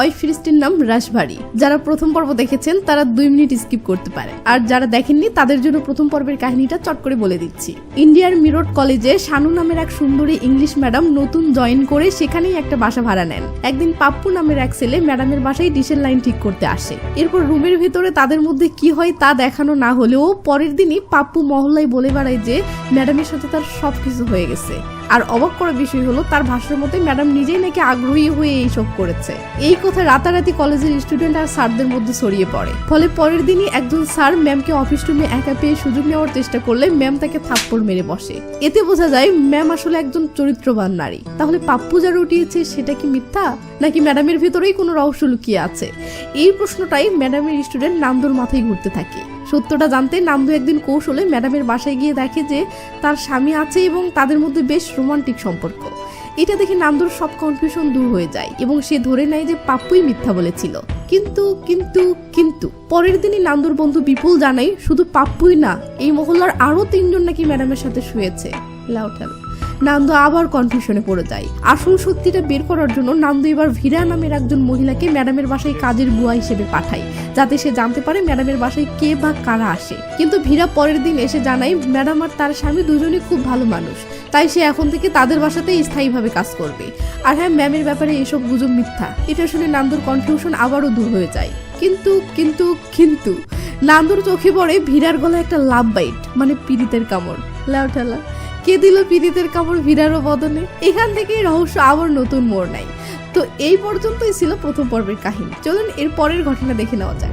ওই ফিরিস্টির নাম রাশভারি। যারা প্রথম পর্ব দেখেছেন, তারা দুই মিনিট স্কিপ করতে পারে। আর যারা দেখেননি, তাদের জন্য প্রথম পর্বের কাহিনীটা চট করে বলে দিচ্ছি। ইন্ডিয়ার মিরট কলেজে শানু নামের এক সুন্দরী ইংলিশ ম্যাডাম নতুন জয়েন করে সেখানেই একটা বাসা ভাড়া নেন। একদিন পাপ্পু নামের এক ছেলে ম্যাডামের বাসায় ডিশের লাইন ঠিক করতে আসে। এরপর রুমের ভিতরে তাদের মধ্যে কি হয় তা দেখানো না হলেও পরের দিনই পাপ্পু মহল্লায় বলে বেড়ায় যে ম্যাডামের সাথে তার সবকিছু হয়ে গেছে। আর অবাক করার বিষয় হলো, তার ভাষার মতে ম্যাডাম নিজেই নাকি আগ্রহী হয়ে এইসব করেছে। এই কথা রাতারাতি কলেজের স্টুডেন্ট আর স্যারদের মধ্যে ছড়িয়ে পড়ে। ফলে পরের দিনই একজন স্যার ম্যামকে অফিস রুমে একা পেয়ে সুযোগ নেওয়ার চেষ্টা করলে ম্যাম তাকে থাপ্পড় মেরে বসে। এতে বোঝা যায়, ম্যাম আসলে একজন চরিত্রবান নারী। তাহলে পাপ্পু যা রটিয়েছে সেটা কি মিথ্যা? নাকি ম্যাডামের ভিতরেই কোনো রহস্য লুকিয়ে আছে? এই প্রশ্নটাই ম্যাডামের স্টুডেন্ট নান্দুর মাথায় ঘুরতে থাকে। সত্যটা জানতে নান্দু একদিন কৌশলে ম্যাডামের বাসায় গিয়ে দেখে যে তার স্বামী আছে এবং তাদের মধ্যে বেশ রোমান্টিক সম্পর্ক। এটা দেখে নান্দুর সব কনফিউশন দূর হয়ে যায় এবং সে ধরে নেয় যে পাপ্পুই মিথ্যা বলেছিল। কিন্তু কিন্তু কিন্তু পরের দিনই নান্দুর বন্ধু বিপুল জানাই শুধু পাপ্পুই না, এই মহল্লার আরও তিনজন নাকি ম্যাডামের সাথে শুয়েছে। লাউঠাল নান্দু আবার কনফিউশনে পড়ে যায়। আসল সত্যিটা বের করার জন্য নান্দু এবার ভিরা নামের একজন মহিলাকে ম্যাডামের বাসায় কাজের বুয়া হিসেবে পাঠায়, যাতে সে জানতে পারে ম্যাডামের বাসায় কে বা কারা আসে। কিন্তু ভিরা পরের দিন এসে জানায়, ম্যাডাম আর তার স্বামী দুজনই খুব ভালো মানুষ, তাই সে এখন থেকে তাদের বাসাতেই স্থায়ীভাবে কাজ করবে। আর হ্যাঁ ম্যামের ব্যাপারে এসব গুজব মিথ্যা। এটা শুনে নান্দুর কনফিউশন আবারও দূর হয়ে যায়। কিন্তু কিন্তু কিন্তু, নান্দুর চোখে পড়ে ভিড়ার গলায় একটা লাভ বাইট মানে পীড়িতের কামড়। লাউঠালা। কে দিল পীড়িতের কামড় ভিড়ারও বদনে। এখান থেকেই রহস্য আবার নতুন মোড় নেয়। তো এই পর্যন্তই ছিল প্রথম পর্বের কাহিনী। চলুন এর পরের ঘটনা দেখে নেওয়া যাক।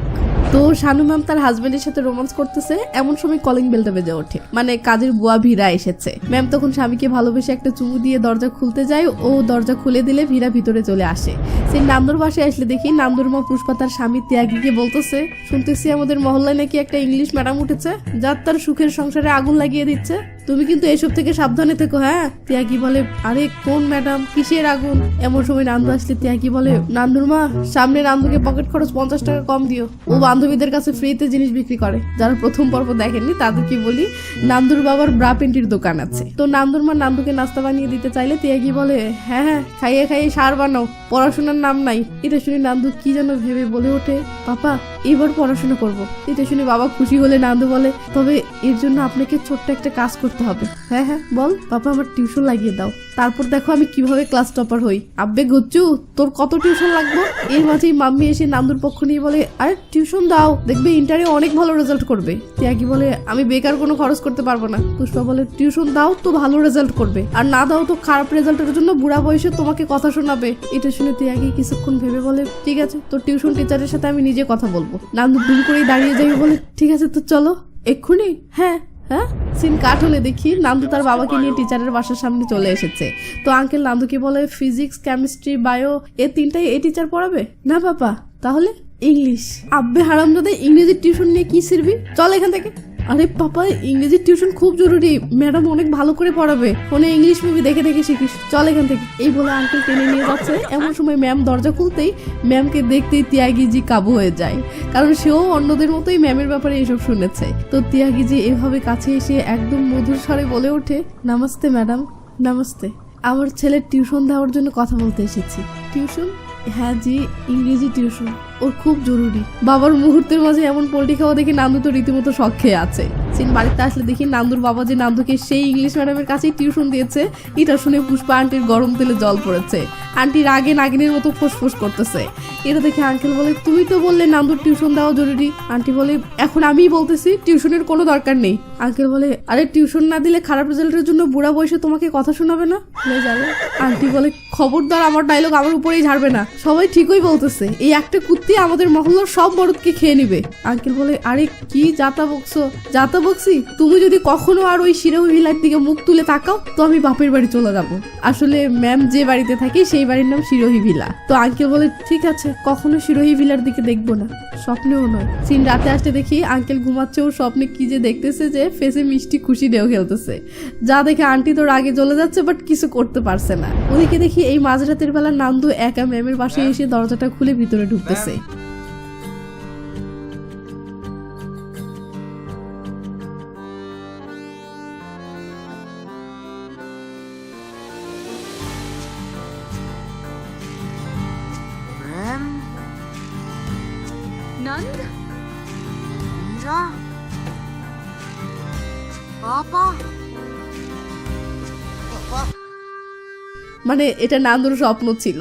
তো শানু ম্যাম তার হাজবেন্ডের সাথে রোমান্স করতেছে। এমন সময় কলিং বেলটা বেজে ওঠে। মানে কাজের বুয়া ভিড়া এসেছে। ম্যাম তখন স্বামীকে ভালোবেসে একটা চুমু দিয়ে দরজা খুলতে যায়। ও দরজা খুলে দিলে ভিড়া ভিতরে চলে আসে। সেই নান্দুর বাসায় আসলে দেখি নান্দুর মা পুষ্পা তার স্বামী ত্যাগীকে বলতেছে, শুনতেছি আমাদের মহল্লায় নাকি একটা ইংলিশ ম্যাডাম উঠেছে, যার তার সুখের সংসারে আগুন লাগিয়ে দিচ্ছে। তুমি কিন্তু এসব থেকে সাবধানে থেকো হ্যাঁ? ত্যাগী বলে, আরে, কোন ম্যাডাম? কিসের আগুন? এমন সময় নান্দু আসলে ত্যাগী বলে, নান্দুর মা, সামনে নান্দুকে পকেট খরচ পঞ্চাশ টাকা কম দিও। ও বান্ধবীদের কাছে ফ্রিতে জিনিস বিক্রি করে। যারা প্রথম পর্ব দেখেননি, তাদেরকে বলি, নান্দুর বাবার ব্রা পেন্টির দোকান আছে। তো নান্দুর মা নান্দুকে নাস্তা বানিয়ে দিতে চাইলে ত্যাগী বলে হ্যাঁ হ্যাঁ খাইয়ে খাইয়ে সার বানাও। পড়াশোনার নাম নাই। এটা শুনে নান্দু কি যেন ভেবে বলে ওঠে পাপা এবার পড়াশোনা করব। এটা শুনে বাবা খুশি হলে নান্দু বলে, তবে এর জন্য আপনাকে ছোট্ট একটা কাজ করতে হবে। হ্যাঁ হ্যাঁ বল পাপা আমার টিউশন লাগিয়ে দাও। তারপর দেখো আমি কীভাবে ক্লাস টপার হই। আব্বে গচ্চু, তোর কত টিউশন লাগবে? এর মাঝেই মাম্মি এসে নান্দুর পক্ষ নিয়ে বলে, আর টিউশন দাও, দেখবে ইন্টারে অনেক ভালো রেজাল্ট করবে। ত্যাগী বলে, আমি বেকার কোনো খরচ করতে পারব না। পুষ্পা বলে টিউশন দাও তো ভালো রেজাল্ট করবে। আর না দাও তো খারাপ রেজাল্টের জন্য বুড়া বয়সে তোমাকে কথা শোনাবে। এটা শুনে ত্যাগী কিছুক্ষণ ভেবে বলে, ঠিক আছে, তোর টিউশন টিচারের সাথে আমি নিজে কথা বলব। নান্দু দুম করেই দাঁড়িয়ে যাবে বলে, ঠিক আছে, তো চলো। এক্ষুনি? হ্যাঁ। হ্যাঁ? সিন কাট হলে দেখি। নান্দু তার বাবাকে নিয়ে টিচারের বাসার সামনে চলে এসেছে। তো আঙ্কেল নান্দুকে বলে ফিজিক্স কেমিস্ট্রি বায়ো এ তিনটাই এ টিচার পড়াবে? না বাবা, তাহলে ইংলিশ আব্বে হারামজাদে ইংরেজি টিউশন নিয়ে কি শিরবি চল এখান থেকে। আরে পাপা, ইংরেজি টিউশন খুব জরুরি। ম্যাডাম অনেক ভালো করে পড়াবে। ফোনে ইংলিশ মুভি দেখে দেখে শিখিস। চল এখান থেকে। এই বলে আঙ্কেল টেনে নিয়ে যাচ্ছে। এমন সময় ম্যাম দরজা খুলতেই ম্যামকে দেখতেই তিয়াগিজি কাবু হয়ে যায়। কারণ সেও অন্যদের মতোই ম্যামের ব্যাপারে এসব শুনেছে। তো তিয়াগিজি এভাবে কাছে এসে একদম মধুর স্বরে বলে ওঠে, নামাস্তে, ম্যাডাম, নামাস্তে। আমার ছেলের টিউশন দেওয়ার জন্য কথা বলতে এসেছি। টিউশন? হ্যাঁ জি, ইংরেজি টিউশন। ওর খুব জরুরি। বাবার মুহূর্তের মাঝে এমন পোল্ট্রি খাওয়া দেখে নান্দু তো রীতিমতো শখ খেয়ে আছে। সিন বাড়িতে আসলে দেখি নান্দুর বাবা যে নান্দুকে সেই ইংলিশ ম্যাডামের কাছেই টিউশন দিয়েছে, এটা শুনে পুষ্পা আন্টির গরম তেলে জল পড়েছে। আন্টি রাগে নাগিনের মতো ফোসফোস করতেছে। এটা দেখে আঙ্কেল বলে, তুমি তো বললে নান্দুর টিউশন দেওয়া জরুরি? আন্টি বলে, এখন আমিই বলতেছি, টিউশনের কোনো দরকার নেই। আঙ্কেল বলে, আরে টিউশন না দিলে খারাপ রেজাল্টের জন্য বুড়া বয়সে তোমাকে কথা শোনাবে না? যাবে। আন্টি বলে, খবরদার, আমার ডায়লগ আমার উপরেই ঝাড়বে না। সবাই ঠিকই বলতেছে, এই একটা কুত্তি আমাদের মহল্লার সব মরদকে খেয়ে নিবে। আঙ্কেল বলে, আরে কি যাতা বকছো? যাতা বকছি তুমি যদি কখনো আর ওই শিরোহী ভিলার দিকে মুখ তুলে তাকাও তো আমি বাপের বাড়ি চলে যাব। আসলে ম্যাম যে বাড়িতে থাকে সেই বাড়ির নাম শিরোহী ভিলা। তো আঙ্কেল বলে ঠিক আছে কখনো শিরোহী ভিলার দিকে দেখব না। স্বপ্নেও নয়। সিন রাতে আসতে দেখি আঙ্কেল ঘুমাচ্ছে ওর স্বপ্নে কি যে দেখতেছে যে ফেসে মিষ্টি খুশি ঢেউ খেলতেছে। যা দেখে আন্টি তোর আগে চলে যাচ্ছে বাট কিছু করতে পারছে না। ওদিকে দেখি এই মাঝরাতের বেলা নান্দু একা ম্যামের বাসায় এসে দরজাটা খুলে ভিতরে ঢুকতেছে। One. মানে এটা নান্দুর স্বপ্ন ছিল।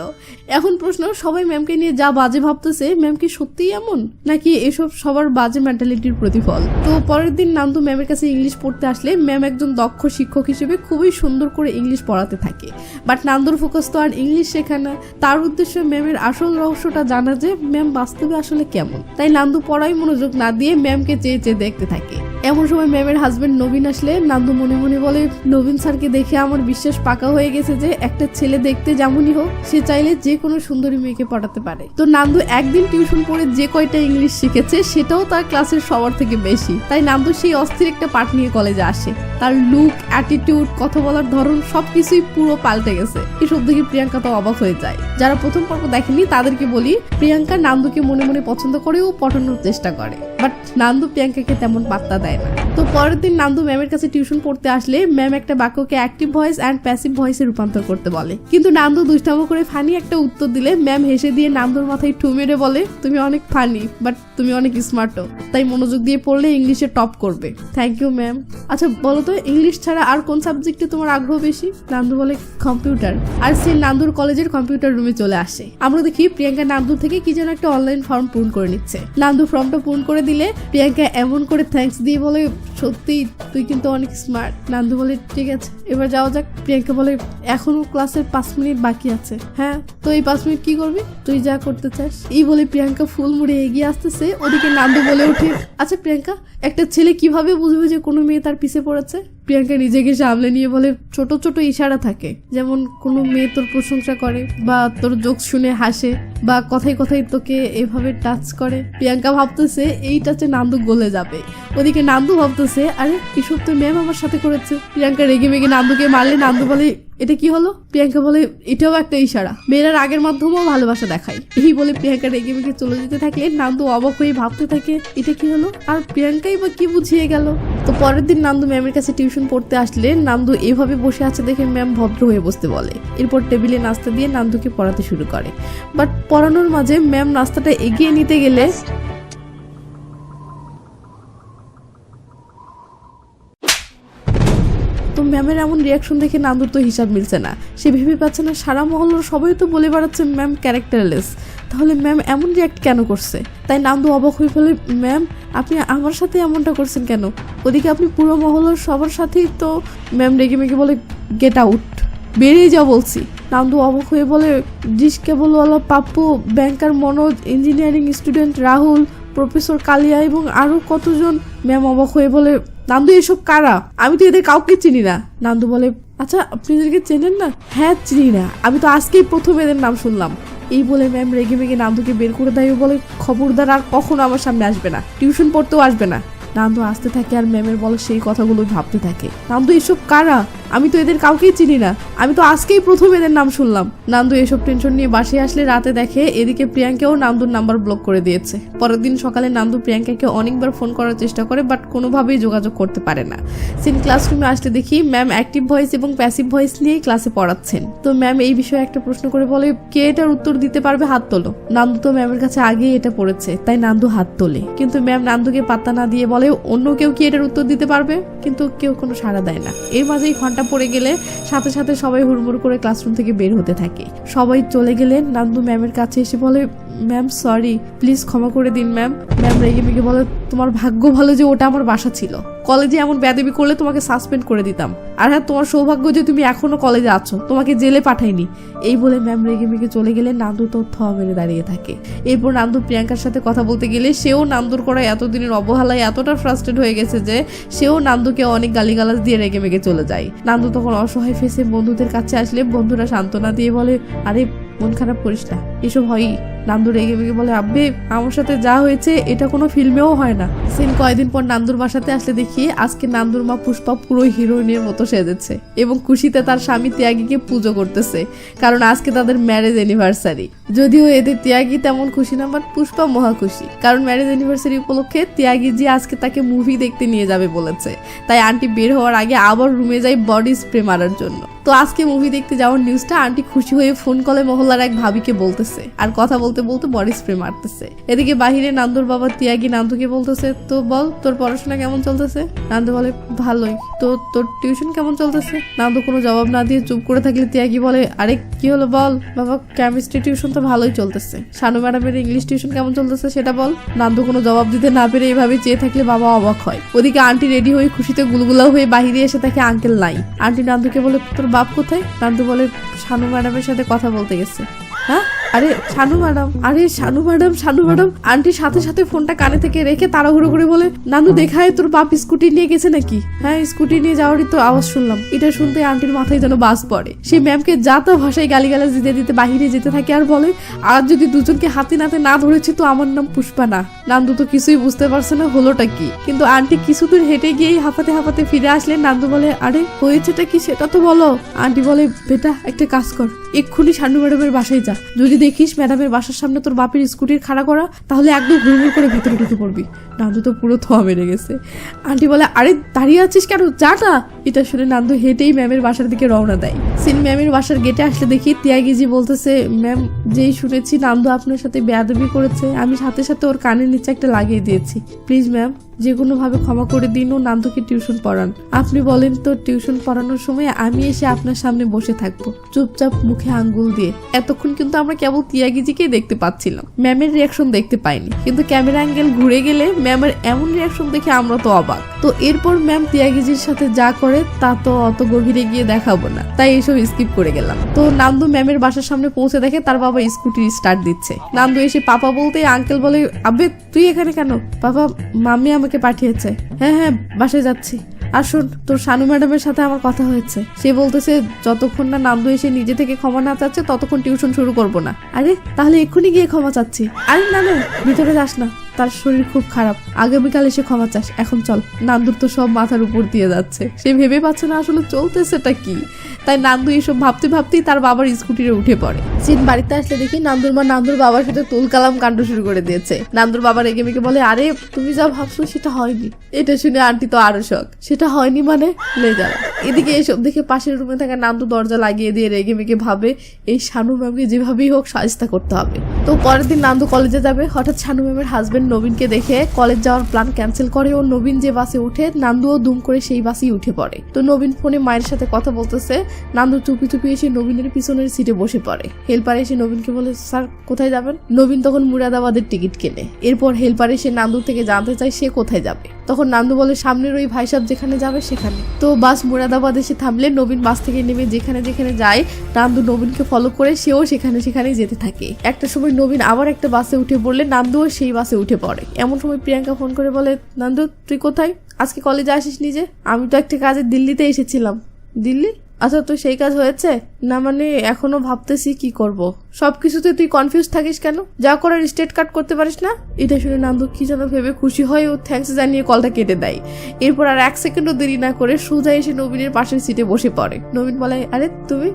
এখন প্রশ্ন, সবাই ম্যামকে নিয়ে যা বাজে ভাবতেছে ম্যাম কি সত্যিই এমন? নাকি এসব সবার বাজে মেন্টালিটির প্রতিফল? তো পরের দিন নান্দু ম্যামের কাছে ইংলিশ পড়তে আসলে ম্যাম একজন দক্ষ শিক্ষক হিসেবে খুবই সুন্দর করে ইংলিশ পড়াতে থাকে। বাট নান্দুর ফোকাস তো আর ইংলিশ শেখা না। তার উদ্দেশ্যে ম্যামের আসল রহস্যটা জানা যে ম্যাম বাস্তবে আসলে কেমন। তাই নান্দু পড়াই মনোযোগ না দিয়ে ম্যামকে চেয়ে চেয়ে দেখতে থাকে। এমন সময় ম্যামের হাজবেন্ড নবীন আসলে নান্দু মনে মনে বলে, নবীন স্যারকে দেখে আমার বিশ্বাস পাকা হয়ে গেছে যে একটা ছেলে দেখতে যেমনই হোক, সে চাইলে যে কোনো সুন্দরী মেয়েকে পটাতে পারে। তো নান্দু একদিন টিউশন পড়ে যে কয়টা ইংলিশ শিখেছে, সেটাও তার ক্লাসের সবার থেকে বেশি। তাই নান্দু সেই অস্থির একটা পাঠ নিয়ে কলেজে আসে। তার লুক অ্যাটিটিউড কথা বলার ধরন সবকিছুই পুরো পাল্টে গেছে। এসব দেখে প্রিয়াঙ্কা তো অবাক হয়ে যায়। যারা প্রথম পর্ব দেখেনি, তাদেরকে বলি, প্রিয়াঙ্কা নান্দুকে মনে মনে পছন্দ করেও পটানোর চেষ্টা করে। বাট নান্দু প্রিয়াঙ্কাকে তেমন পাত্তা দেয় না। তো পরের দিন নান্দু ম্যামের কাছে টিউশন পড়তে আসলে ম্যাম একটা বাক্যকে অ্যাক্টিভ ভয়েস অ্যান্ড প্যাসিভ ভয়েসে রূপান্তর করতে বলে। কিন্তু নান্দু দুষ্টামো করে ফানি একটা উত্তর দিলে ম্যাম হেসে দিয়ে নান্দুর মাথায় ঠু মেরে বলে, তুমি অনেক ফানি বাট তুমি অনেক স্মার্টও তাই মনোযোগ দিয়ে পড়লে ইংলিশে টপ করবে। থ্যাংক ইউ ম্যাম আচ্ছা বলো তো ইংলিশ ছাড়া আর কোন সাবজেক্টে তোমার আগ্রহ বেশি? নান্দু বলে, কম্পিউটার। আর সে নান্দুর কলেজের কম্পিউটার রুমে চলে আসে। আমরা দেখি প্রিয়াঙ্কা নান্দুর থেকে কি যেন একটা অনলাইন ফর্ম পূরণ করে নিচ্ছে। নান্দু ফর্মটা পূরণ করে দিলে প্রিয়াঙ্কা এমন করে থ্যাঙ্কস দিয়ে বলে সত্যি তুই কিন্তু অনেক স্মার্ট নান্দু বলে, ঠিক আছে, এবার যাওয়া যাক। প্রিয়াঙ্কা বলে, এখনও ক্লাসের পাঁচ মিনিট বাকি আছে। হ্যাঁ তো এই পাঁচ মিনিট কি করবি? তুই যা করতে চাস। এই বলে প্রিয়াঙ্কা ফুল মুড়ে এগিয়ে আসতেছে, ওদিকে নান্দু বলে ওঠে আচ্ছা প্রিয়াঙ্কা, একটা ছেলে কীভাবে বুঝবে যে কোনো মেয়ে তার পিছে পড়েছে? প্রিয়াঙ্কা নিজেকে সামলে নিয়ে বলে, ছোট ছোট ইশারা থাকে। যেমন কোনো মেয়ে তোর প্রশংসা করে বা তোর জোক শুনে হাসে বা কথায় কথায় তোকে এভাবে টাচ করে। প্রিয়াঙ্কা ভাবতেছে, এই টাচে নান্দু গলে যাবে। ওদিকে নান্দু ভাবতেছে, আরে এসব তো ম্যাম আমার সাথে করেছে? প্রিয়াঙ্কা রেগে মেগে নান্দুকে মারলে, নান্দু বলে এটা কি হলো? প্রিয়াঙ্কা বলে, এটাও একটা ইশারা। মেয়েরা আগের মাধ্যমেও ভালোবাসা দেখায়। এই বলে প্রিয়াঙ্কা রেগে মেগে চলে যেতে থাকলে নান্দু অবাক হয়ে ভাবতে থাকে, এটা কি হলো? আর প্রিয়াঙ্কাই বা কি বুঝিয়ে গেল? তো পরের দিন নান্দু ম্যামের কাছে টিউশন পড়তে আসলে নান্দু এভাবে বসে আছে দেখে ম্যাম ভদ্র হয়ে বসতে বলে। এরপর টেবিলে নাস্তা দিয়ে নান্দুকে পড়াতে শুরু করে। বাট পড়ানোর মাঝে ম্যাম নাস্তাটা এগিয়ে নিতে গেলে ম্যামের এমন রিয়াকশন দেখে নান্দুর তো হিসাব মিলছে না। সে ভেবে পাচ্ছে না, সারা মহল্লার সবাই তো বলে বেড়াচ্ছে ম্যাম ক্যারেক্টারলেস তাহলে ম্যাম এমন রিয়াক্ট কেন করছে? তাই নান্দু অবাক হয়ে বলে ম্যাম, আপনি আমার সাথে এমনটা করছেন কেন? ওদিকে আপনি পুরো মহল্লার সবার সাথেই তো ম্যাম রেগে মেগে বলে গেট আউট বেরিয়ে যাও বলছি। নান্দু অবাক হয়ে বলে dish কেবলওয়ালা Pappu banker Manoj engineering student Rahul professor Kaliya এবং আরও কতজন? ম্যাম অবাক হয়ে বলে নান্দু, এসব কারা? আমি তো এদের কাউকে চিনি না। নান্দু বলে আচ্ছা আপনি এদেরকে চেনেন না? হ্যাঁ চিনি না। আমি তো আজকেই প্রথম এদের নাম শুনলাম। এই বলে ম্যাম রেগে মেগে নান্দুকে বের করে দেয় বলে, খবরদার আর কখনো আমার সামনে আসবে না। টিউশন পড়তেও আসবে না। নান্দু আসতে থাকে আর ম্যামের বলে সেই কথাগুলো ভাবতে থাকে। নান্দু, এসব কারা? আমি তো এদের কাউকেই চিনি না। আমি তো আজকেই প্রথম এদের নাম শুনলাম। নান্দু, এসব টেনশন নিয়ে বাসে আসলে রাতে দেখে এদিকে প্রিয়াঙ্কাও নান্দুর নাম্বার ব্লক করে দিয়েছে। পরের দিন সকালে নান্দু প্রিয়াঙ্কাকে অনেকবার ফোন করার চেষ্টা করে বাট কোনোভাবেই যোগাযোগ করতে পারে না। সিন ক্লাসরুমে আসলে দেখি ম্যাম অ্যাক্টিভ ভয়েস এবং প্যাসিভ ভয়েস নিয়েই ক্লাসে পড়াচ্ছেন। তো ম্যাম এই বিষয়ে একটা প্রশ্ন করে বলে, কে এটার উত্তর দিতে পারবে হাত তোলো? নান্দু তো ম্যামের কাছে আগেই এটা পড়েছে, তাই নান্দু হাত তোলে। কিন্তু ম্যাম নান্দুকে পাত্তা না দিয়ে বলে অন্য কেউ কি এটার উত্তর দিতে পারবে? কিন্তু কেউ কোনো সাড়া দেয় না। এর মাঝেই ঘণ্টা পড়ে গেলে সাথে সাথে সবাই হুড়মুড় করে ক্লাসরুম থেকে বের হতে থাকে। সবাই চলে গেলে নান্দু ম্যামের কাছে এসে বলে, ম্যাম, সরি, প্লিজ ক্ষমা করে দিন, ম্যাম। ম্যাম রেগে মেগে বলে, তোমার ভাগ্য ভালো যে ওটা আমার বাসা ছিল। কলেজে এমন ব্যাদেবি করলে তোমাকে সাসপেন্ড করে দিতাম। আর হ্যাঁ তোমার সৌভাগ্য যে তুমি এখনও কলেজে আছো, তোমাকে জেলে পাঠাইনি। এই বলে ম্যাম রেগে মেগে চলে গেলে নান্দু তো থ মেরে দাঁড়িয়ে থাকে। এরপর নান্দু প্রিয়াঙ্কার সাথে কথা বলতে গেলে সেও নান্দুর করা এতদিনের অবহেলায় এতটা ফ্রাস্ট্রেট হয়ে গেছে যে সেও নান্দুকে অনেক গালিগালাজ দিয়ে রেগে মেগে চলে যায়। নান্দু তখন অসহায় ফেসে বন্ধুদের কাছে আসলে বন্ধুরা সান্ত্বনা দিয়ে বলে, আরে, মন খারাপ করিস না। এসব হয়ই। নান্দু রেগে মেগে বলে, আব্বে, আমার সাথে যা হয়েছে, এটা কোনো ফিল্মেও হয় না। সিন কয়দিন পর নান্দুর বাসাতে আসলে দেখি, আজকে নান্দুর মা পুষ্পা পুরো হিরোইনের মতো সেজেছে এবং খুশিতে তার স্বামী ত্যাগীকে পুজো করতেছে, কারণ আজকে তাদের ম্যারেজ অ্যানিভার্সারি। যদিও এদের ত্যাগী তেমন খুশি না, বাট পুষ্পা মহা খুশি, কারণ ম্যারেজ অ্যানিভার্সারি উপলক্ষে ত্যাগী যে আজকে তাকে মুভি দেখতে নিয়ে যাবে বলেছে। তাই আন্টি বের হওয়ার আগে আবার রুমে যায় বডি স্প্রে মারার জন্য। তো আজকে মুভি দেখতে যাওয়ার নিউজটা আন্টি খুশি হয়ে ফোন কলে মহল্লার এক ভাবিকে বলতেছে, আর কথা বলতে বলতে বলতে বডি স্প্রে মারতেছে। এদিকে বাহিরে নান্দুর বাবা তিয়াগি নান্দুকে বলতেছে, তো বল, তোর পড়াশোনা কেমন চলতেছে? নান্দু বলে, ভালোই। তো তোর টিউশন কেমন চলতেছে? নান্দু কোনো জবাব না দিয়ে চুপ করে থাকলে তিয়াগি বলে, আরে, কি হলো বল? বাবা কেমিস্ট্রি টিউশন তো ভালোই চলতেছে। শানু ম্যাডামের ইংলিশ টিউশন কেমন চলতেছে সেটা বল? নান্দু কোনো জবাব দিতে না পেরে এইভাবে চেয়ে থাকলে বাবা অবাক হয়। ওদিকে আন্টি রেডি হয়ে খুশিতে গুলগুলা হয়ে বাহিরে এসে তাকে আঙ্কেল নাই আন্টি নান্দুকে বলে, তোর বাপ কোথায়? নান্দু বলে শানু ম্যাডামের সাথে কথা বলতে গেছে। হ্যাঁ? আরে শানু ম্যাডাম, আরে Shanu madam Shanu madam, aunty সাথে সাথে ফোনটা কানে থেকে রেখে তাড়াহুড়ো করে বলে, নানু, দেখায় তোর বাপ স্কুটি নিয়ে গেছে নাকি? হ্যাঁ স্কুটি নিয়ে যাওয়ারই তো আওয়াজ শুনলাম। এটা শুনতে আন্টির মাথায় যেন বাস পড়ে। ম্যামকে যা তা ভাষায় দিতে দিতে বাহিরে যেতে থাকে আর বলে, আর যদি দুজনকে হাতে নাতে না ধরেছে তো আমার নাম পুষ্পা না। নান্দু তো কিছুই বুঝতে পারছে না হলোটা কি। কিন্তু আন্টি কিছু দূর হেঁটে গিয়েই হাঁপাতে হাঁপাতে ফিরে আসলে নান্দু বলে, আরে, হয়েছেটা কি সেটা তো বলো। আন্টি বলে, বেটা, একটা কাজ কর। এক্ষুনি শানু ম্যাডামের বাসায় যা। যদি দেখিস ম্যাডামের বাসার সামনে তোর বাপের স্কুটির খাড়া করা, তাহলে একদম হুড়মুড় করে ভিতরে ঢুকে পড়বি। নান্দু তো পুরো থোয়া মেরে গেছে। আন্টি বলে, আরে, দাঁড়িয়ে আছিস কেন? যা না। এটা শুনে নান্দু হেঁটেই ম্যামের বাসার দিকে রওনা দেয়। সিন ম্যামের বাসার গেটে আসলে দেখি তিয়াগিজি বলতেছে, ম্যাম, যেই শুনেছি নান্দু আপনার সাথে বেয়াদবি করেছে, আমি সাথে সাথে ওর কানের নিচে একটা লাগিয়ে দিয়েছি। প্লিজ, ম্যাম যে কোনো ভাবে ক্ষমা করে দিন ও নান্দুকে টিউশন পড়ান। আপনি বলেন তো, টিউশন পড়ানোর সময় আমি এসে আপনার সামনে বসে থাকব, চুপচাপ মুখে আঙ্গুল দিয়ে। এতক্ষণ কিন্তু আমরা কেবল তিয়াগিজিকেই দেখতে পাচ্ছিলাম। ম্যামের রিয়াকশন দেখতে পাইনি। কিন্তু ক্যামেরা অ্যাঙ্গেল ঘুরে গেলে ম্যামের এমন রিয়াকশন দেখে আমরা তো অবাক। তো এরপর ম্যাম তিয়াগিজির সাথে যা করে তা তো অত গভীরে গিয়ে দেখাবো না। তাই এসব স্কিপ করে গেলাম। তো নান্দু ম্যামের বাসার সামনে পৌঁছে দেখে তার বাবা স্কুটি স্টার্ট দিচ্ছে। নান্দু এসে, পাপা বলতে আঙ্কেল বলে, আবে, তুই এখানে কেন? বাবা মাম্মি আমাকে পাঠিয়েছে। হ্যাঁ হ্যাঁ বাসায় যাচ্ছি। আর শোন, তোর শানু ম্যাডামের সাথে আমার কথা হয়েছে। সে বলতেছে, যতক্ষণ না নান্দু এসে নিজে থেকে ক্ষমা না চাচ্ছে, ততক্ষণ টিউশন শুরু করব না। আরে, তাহলে এক্ষুনি গিয়ে ক্ষমা চাচ্ছি। আরে না, ভিতরে যাস না। তার শরীর খুব খারাপ। আগামীকাল এসে ক্ষমা চাস। এখন চল। নান্দুর তো সব মাথার উপর দিয়ে যাচ্ছে। সে ভেবে পাচ্ছে না আসলে চলতেছেটা কি। তাই নান্দু এসব ভাবতে ভাবতেই তার বাবার স্কুটিরে উঠে পড়ে। সিন বাড়িতে আসলে দেখি নান্দুর মা নান্দুর বাবার সাথে তুল কালাম কাণ্ড শুরু করে দিয়েছে। নান্দুর বাবা রেগে মেগে বলে, আরে, তুমি যা ভাবছ সেটা হয়নি। এটা শুনে আন্টি তো আরও শখ সেটা হয়নি মানে? লে যাওয়া এদিকে এসব দেখে পাশের রুমে থাকা নান্দু দরজা লাগিয়ে দিয়ে রেগে মেগে ভাবে, এই শানু ম্যামকে যেভাবেই হোক সাজতা করতে হবে। তো পরের দিন নান্দু কলেজে যাবে। হঠাৎ শানু ম্যামের হাজবেন্ড নবীনকে দেখে কলেজ যাওয়ার প্ল্যান ক্যান্সেল করে ও নবীন যে বাসে উঠে নান্দুও দুম করে সেই বাসেই উঠে পড়ে। তো নবীন ফোনে মায়ের সাথে কথা বলতেছে, নান্দু চুপি চুপি এসে নবীনের পিছনের সিটে বসে পড়ে। হেল্পার এসে নবীনকে বলে, স্যার, কোথায় যাবেন? নবীন তখন মুরাদাবাদের টিকিট কেনে। এরপর হেল্পার এসে নান্দু থেকে জানতে চায় সে কোথায় যাবে। তখন নান্দু বলে, সামনের ওই ভাই সাহেব যেখানে যাবে সেখানে। তো বাস মুরাদাবাদ এসে থামলে নবীন বাস থেকে নেমে যেখানে যেখানে যায়, নান্দু নবীনকে ফলো করে সেও সেখানে সেখানে যেতে থাকে। একটা সময় নবীন আবার একটা বাসে উঠে পড়লে, নান্দুও সেই বাসে উঠে পড়ে। এমন সময় প্রিয়াঙ্কা ফোন করে বলে, নন্দু, তুই কোথায়? আজকে কলেজে আসিস নিজে আমি তো একটা কাজে দিল্লিতে এসেছিলাম। দিল্লি? আচ্ছা তো সেই কাজ হয়েছে? না মানে এখনও ভাবতেছি কি করব। সবকিছুতে তুই কনফিউজ থাকিস কেন? যা করার স্টেট কাট করতে পারিস না? এটা শুনে নান্দু কি যেন ভেবে খুশি হয় ও থ্যাঙ্কস জানিয়ে কলটা কেটে দেয়। এরপর আর এক সেকেন্ডও দেরি না করে সোজা এসে নবীনের পাশের সিটে বসে পড়ে। নবীন বলে, আরে, তুমি?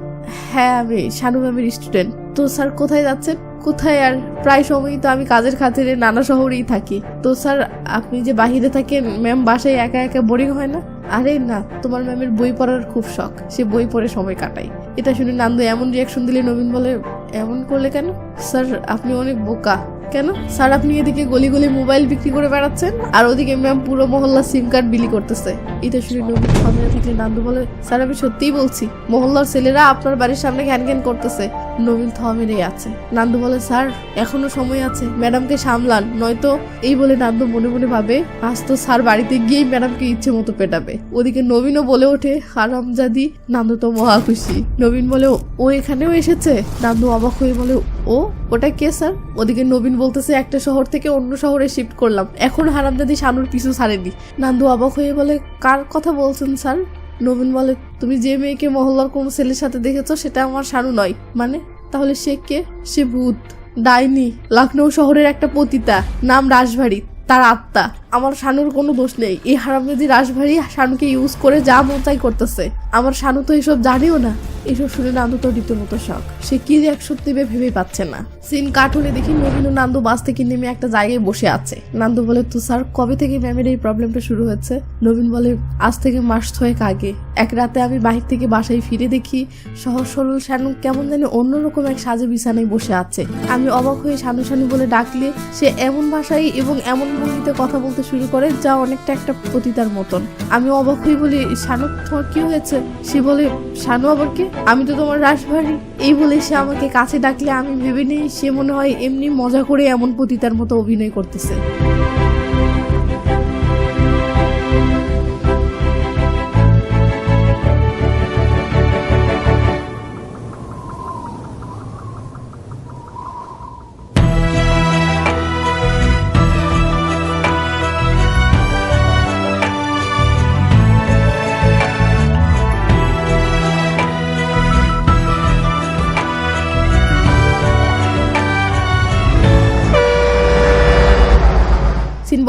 হ্যাঁ আমি শানু ম্যামের স্টুডেন্ট তো স্যার, কোথায় যাচ্ছেন? কোথায় আর? প্রায় সময়ই তো আমি কাজের খাতিরে নানা শহরেই থাকি। তো স্যার, আপনি যে বাহিরে থাকেন, ম্যাম বাসায় একা একা বোরিং হয় না? আরে না, তোমার ম্যামের বই পড়ার খুব শখ। সে বই পড়ে সময় কাটায়। এটা শুনে নান্দু এমন রিয়াকশন দিলে নবীন বলে, এমন করলে কেন? স্যার, আপনি অনেক বোকা। কেন? স্যার, আপনি এদিকে গলি গলি মোবাইল বিক্রি করে বেড়াচ্ছেন? আর ওদিকে ম্যাম পুরো মহল্লা সিম কার্ড বিলি করতেছে। এটা শুনে নবীন সামনে থাকলে নান্দু বলে, স্যার, আমি সত্যিই বলছি, মহল্লার ছেলেরা আপনার বাড়ির সামনে ঘ্যান ঘ্যান করতেছে। নবীন থ আছে নান্দু বলে, স্যার, এখনও সময় আছে, ম্যাডামকে সামলান, নয়তো এই বলে নান্দু মনে মনে ভাবে, আজ তো স্যার বাড়িতে গিয়েই ম্যাডামকে ইচ্ছে মতো পেটাবে। ওদিকে নবীনও বলে ওঠে, হারামজাদি, নান্দু তো মহা খুশি। নবীন বলে, ও এখানেও এসেছে? নান্দু অবাক হয়ে বলে ও, ওটা কে স্যার? ওদিকে নবীন বলতেছে, একটা শহর থেকে অন্য শহরে শিফট করলাম। এখন হারামজাদি শানুর পিছু ছাড়েনি। নান্দু অবাক হয়ে বলে, কার কথা বলছেন স্যার? নবীন বলে, তুমি যে মেয়েকে মহল্লার কোনো ছেলের সাথে দেখেছ, সেটা আমার শানু নয়। মানে? তাহলে সে কে? সে ভূত। ডাইনি। লখনৌ শহরের একটা পতিতা। নাম রাজবাড়ি। তার আত্মা। আমার শানুর কোনো দোষ নেই। এই হারামজাদি রাসভারী শানুকে ইউজ করে যা মন চাই করতেছে। আমার শানু তো এসব জানেও না। এসব শুনে নান্দু তো রীতিমতো শখ। সে কি রিয়াকশন দেবে ভেবে পাচ্ছে না। সিন কার্টুনে দেখি নবীন নান্দু বাস থেকে নেমে একটা জায়গায় বসে আছে। নান্দু বলে, তো স্যার, কবে থেকে ম্যামের এই প্রবলেমটা শুরু হয়েছে? নবীন বলে, আজ থেকে মাস ছয়েক আগে। এক রাতে আমি বাহির থেকে বাসায় ফিরে দেখি সহজ সরল শানু কেমন জানি অন্যরকম এক সাজে বিছানায় বসে আছে। আমি অবাক হয়ে শানু শানু বলে ডাকলে, সে এমন ভাষায় এবং এমন ভঙ্গিতে কথা বলতে শুরু করে, যা অনেকটা একটা পতিতার মতন। আমি অবাক হয়ে বলি, শানু, তোমার কি হয়েছে? সে বলে, শানু আবার কি? আমি তো তোমার রাসভারি এই বলে সে আমাকে কাছে ডাকলে আমি ভেবে নিই, সে মনে হয় এমনি মজা করে এমন পতিতার মতো অভিনয় করতেছে।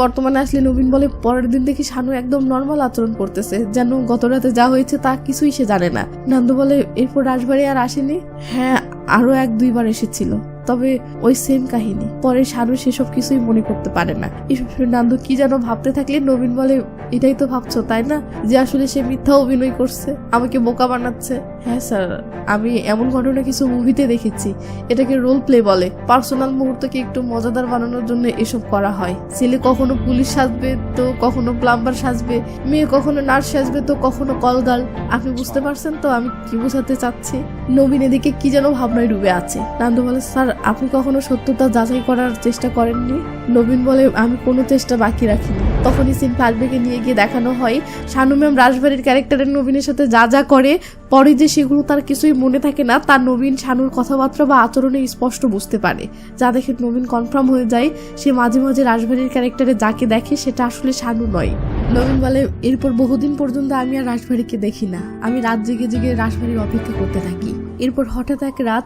বর্তমানে আসলে নবীন বলে পরের দিন দেখি শানু একদম নর্মাল আচরণ করতেছে। যেন গত রাতে যা হয়েছে তা কিছুই সে জানে না। নান্দু বলে, এরপর রাজবাড়ি আর আসেনি? হ্যাঁ আরও এক দুইবার এসেছিল। তবে ওই সেম কাহিনী। পরে শানু সেসব কিছুই মনে করতে পারে না। এসব শুনে নান্দু কি যেন ভাবতে থাকলে নবীন বলে, এটাই তো ভাবছ, তাই না? যে আসলে সে মিথ্যা অভিনয় করছে, আমাকে বোকা বানাচ্ছে। হ্যাঁ স্যার আমি এমন ঘটনা কিছু মুভিতে দেখেছি। এটাকে রোল প্লে বলে। পার্সোনাল মুহূর্তকে একটু মজাদার বানানোর জন্য এসব করা হয়। ছেলে কখনো পুলিশ সাজবে তো কখনো প্লাম্বার সাজবে, মেয়ে কখনো নার্স সাজবে তো কখনো কলগাল আপনি বুঝতে পারছেন তো আমি কি বোঝাতে চাচ্ছি? নবীন এদিকে কি যেন ভাবনায় ডুবে আছে। নান্দু বলে, স্যার আপনি কখনো সত্যতা যাচাই করার চেষ্টা করেননি? নবীন বলে, আমি কোনো চেষ্টা বাকি রাখিনি। তখনই সিন পারবেকে নিয়ে গিয়ে দেখানো হয়, শানু ম্যাম রাজবাড়ির ক্যারেক্টারের নবীনের সাথে যা যা করে, পরে যে সেগুলো তার কিছুই মনে থাকে না তার নবীন, শানুর কথাবার্তা বা আচরণে স্পষ্ট বুঝতে পারে। যা দেখে নবীন কনফার্ম হয়ে যায়, সে মাঝে মাঝে রাজবাড়ির ক্যারেক্টারে যাকে দেখে, সেটা আসলে শানু নয়। নবীন বলে, এরপর বহুদিন পর্যন্ত আমি আর রাজবাড়িকে দেখি না। আমি রাত জেগে জেগে রাজবাড়ির অপেক্ষা করতে থাকি। এরপর হঠাৎ এক রাত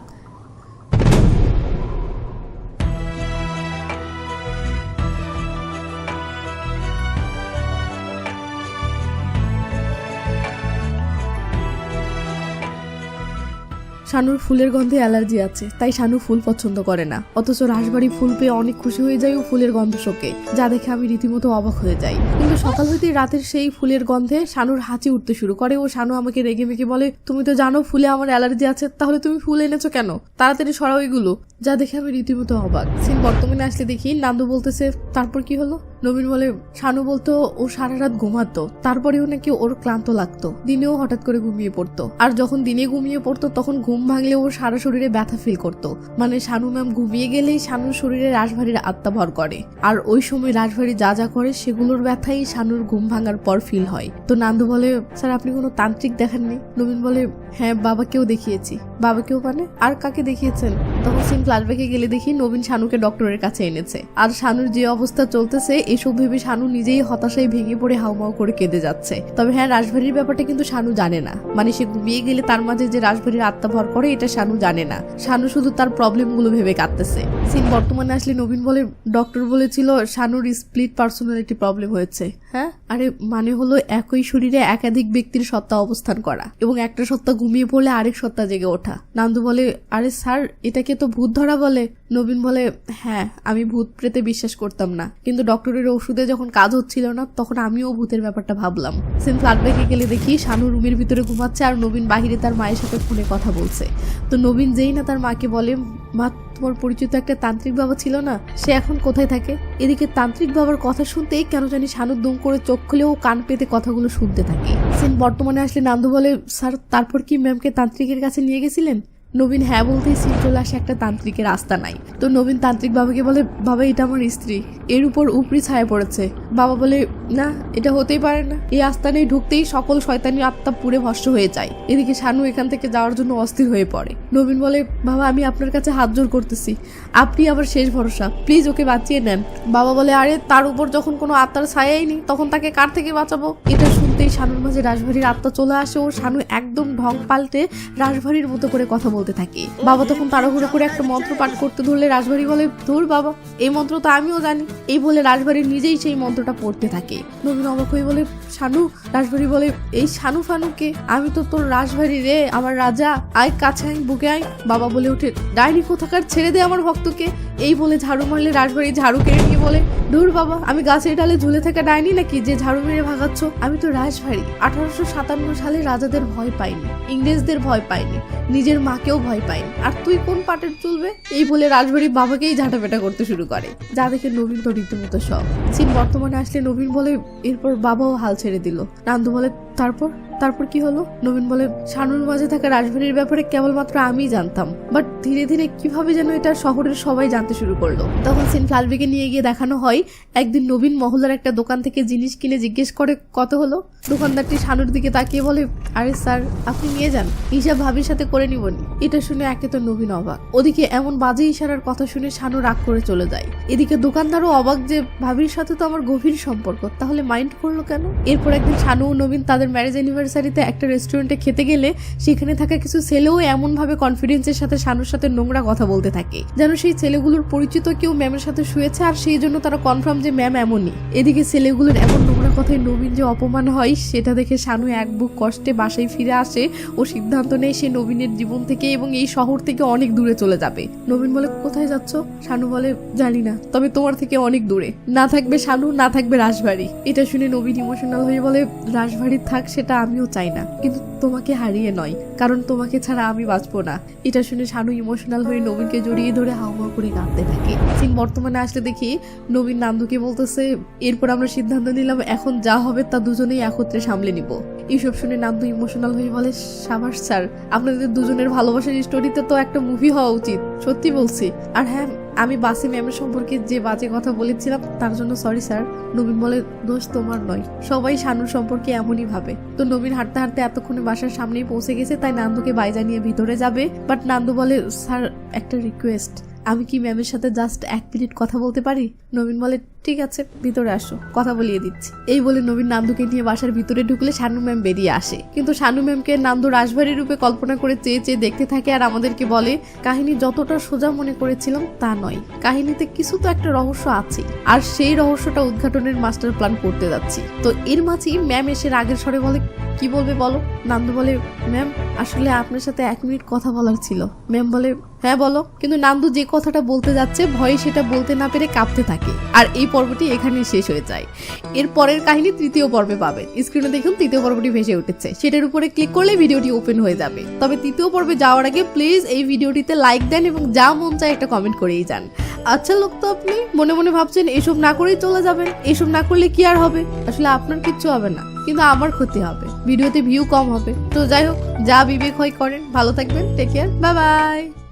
শানুর ফুলের গন্ধে অ্যালার্জি আছে, তাই শানু ফুল পছন্দ করে না। অথচ রাসবাড়ি ফুল পেয়ে অনেক খুশি হয়ে যায় ও ফুলের গন্ধ শোকে, যা দেখে আমি রীতিমতো অবাক হয়ে যাই। কিন্তু সকাল হইতে রাতের সেই ফুলের গন্ধে শানুর হাঁচি উঠতে শুরু করে ও শানু আমাকে রেগে মেগে বলে, তুমি তো জানো ফুলে আমার অ্যালার্জি আছে, তাহলে তুমি ফুল এনেছো কেন? তাড়াতাড়ি সরাও এগুলো। যা দেখে আমি রীতিমতো অবাক। সিন বর্তমানে আসলে দেখি, নান্দু বলতেছে, তারপর কি হলো? নবীন বলে, শানু বলতো, ও সারা রাত ঘুমাতো। তারপরেও নাকি ওর ক্লান্ত লাগতো। দিনেও হঠাৎ করে ঘুমিয়ে পড়তো। আর যখন দিনে ঘুমিয়ে পড়তো, তখন ঘুম ভাঙলে ওর সারা শরীরে ব্যথা ফিল করতো। মানে শানু ম্যাম ঘুমিয়ে গেলেই শানুর শরীরে রাজভারীর আত্মা ভর করে। আর ওই সময় রাজভারী যা যা করে, সেগুলোর ব্যথাই শানুর ঘুম ভাঙার পর ফিল হয়। তো নান্দু বলে, স্যার, আপনি কোনো তান্ত্রিক দেখাননি? নবীন বলে হ্যাঁ বাবাকেও দেখিয়েছি। বাবাকেও মানে? আর কাকে দেখিয়েছেন? তখন সিং ফ্ল্যাশব্যাকে গেলে দেখি নবীন শানুকে ডক্টরের কাছে এনেছে। আর শানুর যে অবস্থা চলতেছে এসব ভেবে শানু নিজেই হতাশায় ভেঙে পড়ে হাউমাউ করে কেঁদে যাচ্ছে। তবে হ্যাঁ রাজভারীর ব্যাপারটা কিন্তু শানু জানে না। মানে সে ঘুমিয়ে গেলে তার মাঝে যে রাজভারীর আত্মা ভর করে, এটা শানু জানে না। শানু শুধু তার প্রবলেমগুলো ভেবে কাঁদতেছে। সিন বর্তমানে আসলে নবীন বলে ডক্টর বলেছিল, শানুর স্প্লিট পার্সোনালিটি প্রবলেম হয়েছে। হ্যাঁ? আরে মানে হলো একই শরীরে একাধিক ব্যক্তির সত্তা অবস্থান করা এবং একটা সত্তা ঘুমিয়ে পড়লে আরেক সত্তা জেগে ওঠা। নান্দু বলে, আরে স্যার, এটাকে তো ভূত ধরা বলে। নবীন বলে হ্যাঁ আমি ভূত প্রেতে বিশ্বাস করতাম না। কিন্তু ডক্টরের ওষুধে যখন কাজ হচ্ছিল না, তখন আমিও ভূতের ব্যাপারটা ভাবলাম। সেম ফ্ল্যাটব্যাকে গেলে দেখি শানু রুমের ভিতরে ঘুমাচ্ছে আর নবীন বাহিরে তার মায়ের সাথে ফোনে কথা বলছে। তো নবীন যেই না তার মাকে বলে, মা, তোমার পরিচিত একটা তান্ত্রিক বাবা ছিল না? সে এখন কোথায় থাকে? এদিকে তান্ত্রিক বাবার কথা শুনতেই কেন জানি শানু দুম করে চোখ খুলেও কান পেতে কথাগুলো শুনতে থাকে। সেন বর্তমানে আসলে নান্দু বলে, স্যার, তারপর কি ম্যামকে তান্ত্রিকের কাছে নিয়ে গেছিলেন? নবীন হ্যাঁ বলতেই সিন চলে আসে একটা তান্ত্রিকের রাস্তা নাই। তো নবীন তান্ত্রিক বাবাকে বলে, বাবা, এটা আমার স্ত্রী। এর উপর উপরি ছায়া পড়েছে। বাবা বলে, না, এটা হতেই পারে না। এই আস্তানে ঢুকতেই সকল শয়তানি আত্মা পুড়ে ভস্য হয়ে যায়। এদিকে শানু এখান থেকে যাওয়ার জন্য অস্থির হয়ে পড়ে। নবীন বলে, বাবা, আমি আপনার কাছে হাত জোর করতেছি। আপনি আবার শেষ ভরসা। প্লিজ ওকে বাঁচিয়ে নেন। বাবা বলে, আরে, তার উপর যখন কোনো আত্মার ছায়াই নেই, তখন তাকে কার থেকে বাঁচাবো? এটা শুনতেই শানুর মাঝে রাজভারীর আত্মা চলে আসে ও শানু একদম ঢং পাল্টে রাজভারীর মতো করে কথা বলতে বলতে থাকে। বাবা তখন তাড়াহুড়ো করে একটা মন্ত্র পাঠ করতে ধরলে রাজবাড়ি বলে, ধুর বাবা, এই মন্ত্র তো আমিও জানি। এই বলে রাজবাড়ি নিজেই সেই মন্ত্রটা পড়তে থাকে। নবীন অবাক হয়ে বলে, শানু, রাজবাড়ি বলে, এই শানু ফানুকে আমি তো তোর রাজবাড়ি রে, আমার রাজা। আয়, কাছে আয়, বুকে আয়। বাবা বলে উঠে ডাইনি কোথাকার ছেড়ে দে আমার ভক্তকে। এই বলে ঝাড়ু মারলে রাজবাড়ি ঝাড়ু কেড়ে নিয়ে বলে, ধুর বাবা, আমি গাছের ডালে ঝুলে থাকা ডাইনি নাকি যে ঝাড়ু মেরে ভাগাচ্ছ? আমি তো রাজবাড়ি। আঠারোশো সাতান্ন সালে রাজাদের ভয় পাইনি, ইংরেজদের ভয় পাইনি, নিজের মাকেও ভয় পাইনি। আর তুই কোন পাটের চলবে এই বলে রাজবাড়ি বাবাকেই ঝাঁটাপেটা করতে শুরু করে। যা দেখে নবীন তো রীতিমতো সব সিন বর্তমানে আসলে নবীন বলে এরপর বাবাও হাল ছেড়ে দিল। নান্দু বলে তারপর? তারপর কি হলো? নবীন বলে, শানুর মাঝে থাকা রাজবাড়ির ব্যাপারে কেবলমাত্র আমি জানতাম। বাট ধীরে ধীরে কীভাবে যেন এটা শহরের সবাই জানতে শুরু করল। তখন সিন ফ্লালবিকে নিয়ে গিয়ে দেখানো হয়, একদিন নবীন মহলার একটা দোকান থেকে জিনিস কিনে জিজ্ঞেস করে, কত হলো? দোকানদারটি শানুর দিকে তাকিয়ে বলে, আরে স্যার, আপনি নিয়ে যান। হিসাব ভাবির সাথে করে নিবনি এটা শুনে একে তো নবীন অবাক। ওদিকে এমন বাজে ইশারার কথা শুনে শানু রাগ করে চলে যায়। এদিকে দোকানদারও অবাক যে, ভাবির সাথে তো আমার গভীর সম্পর্ক, তাহলে মাইন্ড করল কেন? এরপর একদিন শানু ও নবীন তাদের ম্যারেজ অ্যানিভার্সারিতে একটা রেস্টুরেন্টে খেতে গেলে সেখানে থাকা কিছু ছেলেও এমন ভাবে কনফিডেন্সের সাথে শানুর সাথে নোংরা কথা বলতে থাকে। যেন সেই ছেলেগুলোর পরিচিত কেউ ম্যামের সাথে শুয়েছে আর সেই জন্য তারা কনফার্ম যে ম্যাম এমনই। এদিকে ছেলেগুলোর এমন নোংরা কথায় নবীন যে অপমান হয় সেটা দেখে শানু এক বুক কষ্টে বাসায় ফিরে আসে ও সিদ্ধান্ত নেয় সে নবীনের জীবন থেকে এবং এই শহর থেকে অনেক দূরে চলে যাবে। নবীন বলে, কোথায় যাচ্ছ? শানু বলে, জানি না, তবে তোমার থেকে অনেক দূরে। না থাকবে শানু, না থাকবে রাজবাড়ি। এটা শুনে নবীন ইমোশনাল হয়ে বলে, রাজবাড়ি থাক, সেটা আমিও চাই না। কিন্তু তোমাকে হারিয়ে নয়, কারণ তোমাকে ছাড়া আমি বাঁচবো না। এটা শুনে শানু ইমোশনাল হয়ে নবীনকে জড়িয়ে ধরে হাওয়া করে কাঁদতে থাকে। সিং বর্তমানে আসলে দেখি, নবীন নান্দুকে বলতেছে, এরপর আমরা সিদ্ধান্ত নিলাম, এখন যা হবে তা দুজনেই একত্রে সামলে নিব। এইসব শুনে নান্দু ইমোশনাল হয়ে বলে সাবাস স্যার, আপনাদের দুজনের ভালোবাসার স্টোরিতে তো একটা মুভি হওয়া উচিত, সত্যি বলছি। আর হ্যাঁ আমি বাসে ম্যামের সম্পর্কে যে বাজে কথা বলেছিলাম, তার জন্য সরি স্যার, নবীন বলে, দোষ তোমার নয়, সবাই শানুর সম্পর্কে এমনই ভাবে। তো নবীন হাঁটতে হাঁটতে এতক্ষণে বাসার সামনেই পৌঁছে গেছে, তাই নান্দুকে বাইজা নিয়ে ভিতরে যাবে বাট নান্দু বলে, স্যার, একটা রিকোয়েস্ট আমি কি ম্যামের সাথে জাস্ট এক মিনিট কথা বলতে পারি? নবীন বলে, ঠিক আছে, ভিতরে আসো, কথা বলিয়ে দিচ্ছি। এই বলে নবীন নান্দুকে নিয়ে বাসার ভিতরে ঢুকলে শানু ম্যাম বেরিয়ে আসে। কিন্তু শানু ম্যামকে নান্দু রাজবাড়ি রূপে কল্পনা করে চেয়ে চেয়ে দেখতে থাকে আর আমাদেরকে বলে, কাহিনী যতটা সোজা মনে করেছিলাম, তা নয়। কাহিনীতে কিছু তো একটা রহস্য আছে। আর সেই রহস্যটা উদ্ঘাটনের মাস্টার প্ল্যান করতে যাচ্ছি। তো এর মাঝেই ম্যাম এসে রাগের স্বরে বলে, কি বলবে বলো? নান্দু বলে, ম্যাম, আসলে আপনার সাথে এক মিনিট কথা বলার ছিল। ম্যাম বলে হ্যাঁ বলো। কিন্তু নান্দু যে কথাটা বলতে যাচ্ছে, ভয়ে সেটা বলতে না পেরে কাঁপতে থাকে। আর এই পর্বটি এখানেই শেষ হয়ে যায়। এর পরের কাহিনী তৃতীয় পর্বে পাবেন স্ক্রিনে দেখুন, তৃতীয় পর্বটি ভেসে উঠেছে। সেটার উপরে ক্লিক করলে ভিডিওটি ওপেন হয়ে যাবে। তবে তৃতীয় পর্বে যাওয়ার আগে প্লিজ এই ভিডিওটিতে লাইক দেন এবং যা মন চায় একটা কমেন্ট করেই যান। আচ্ছা লোক তো আপনি মনে মনে ভাবছেন এসব না করেই চলে যাবেন। এসব না করলে কি আর হবে? আসলে আপনার কিচ্ছু হবে না। কিন্তু আমার ক্ষতি হবে। ভিডিওতে ভিউ কম হবে। তো যাই হোক, যা বিবেক হয় করেন। ভালো থাকবেন। Take care bye bye